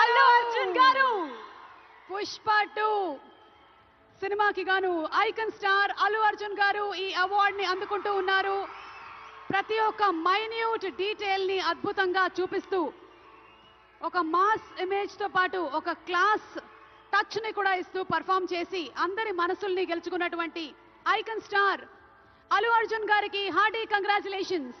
అల్లు అర్జున్ గారు. పుష్ప టూ సినిమాకి గాను ఐకన్ స్టార్ అల్లు అర్జున్ గారు ఈ అవార్డ్ని అందుకుంటూ ఉన్నారు. ప్రతి ఒక్క మైన్యూట్ డీటెయిల్ని అద్భుతంగా చూపిస్తూ ఒక మాస్ ఇమేజ్తో పాటు ఒక క్లాస్ టచ్ని కూడా ఇస్తూ పర్ఫామ్ చేసి అందరి మనసుల్ని గెలుచుకున్నటువంటి ఐకన్ స్టార్ అల్లు అర్జున్ గారికి hearty congratulations.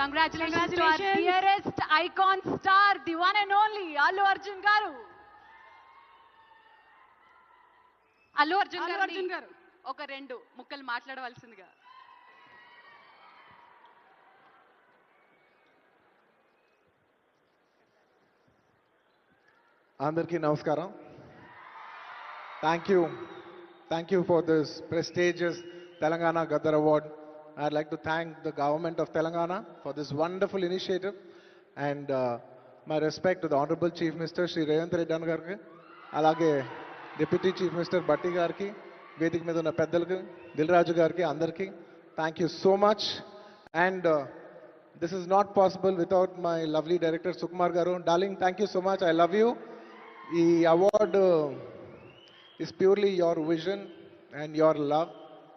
congratulations to our. Dearest icon star the one and only Allu Arjun గారు అల్లు అర్జున్ అల్లు గారు అర్జున్ గారు ఒక రెండు ముక్కలు మాట్లాడవలసిందిగా. అందరికీ నమస్కారం. Thank you thank you for this prestigious Telangana Gaddar award I'd like to thank the government of Telangana for this wonderful initiative and my respect the honourable chief minister Shri Revanth Reddy అన్న గారికి అలాగే deputy chief minister బట్టి గారికి వేదిక మీద ఉన్న పెద్దలకి దిల్రాజు గారికి అందరికీ thank you so much and this is not possible without my lovely director Sukumar గారు darling thank you so much I love you ఈ award is purely your vision and your love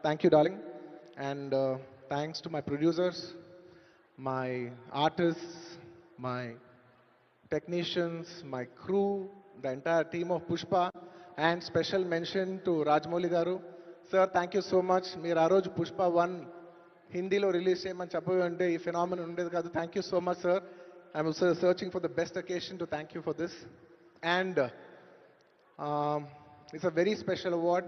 thank you darling. And thanks to my producers, my artists, my technicians, my crew, the entire team of Pushpa, and special mention to Rajmouli Garu. Sir, thank you so much. మీరు ఆ రోజు Pushpa one హిందీలో release చేయమని చెప్పవి అంటే ఈ phenomenon ఉండేది కాదు thank you so much sir I'm searching for the best occasion to thank you for this and it's a very special award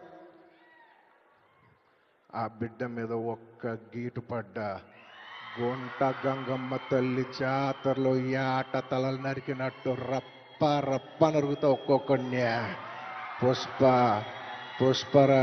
ఆ బిడ్డ మీద ఒక్క గీటు పడ్డ. గుంట గంగమ్మ తల్లి జాతరలో ఆట తలలు నరికినట్టు రప్ప రప్ప నరుగుతా ఒక్కొక్కడిని. పుష్ప పుష్పరా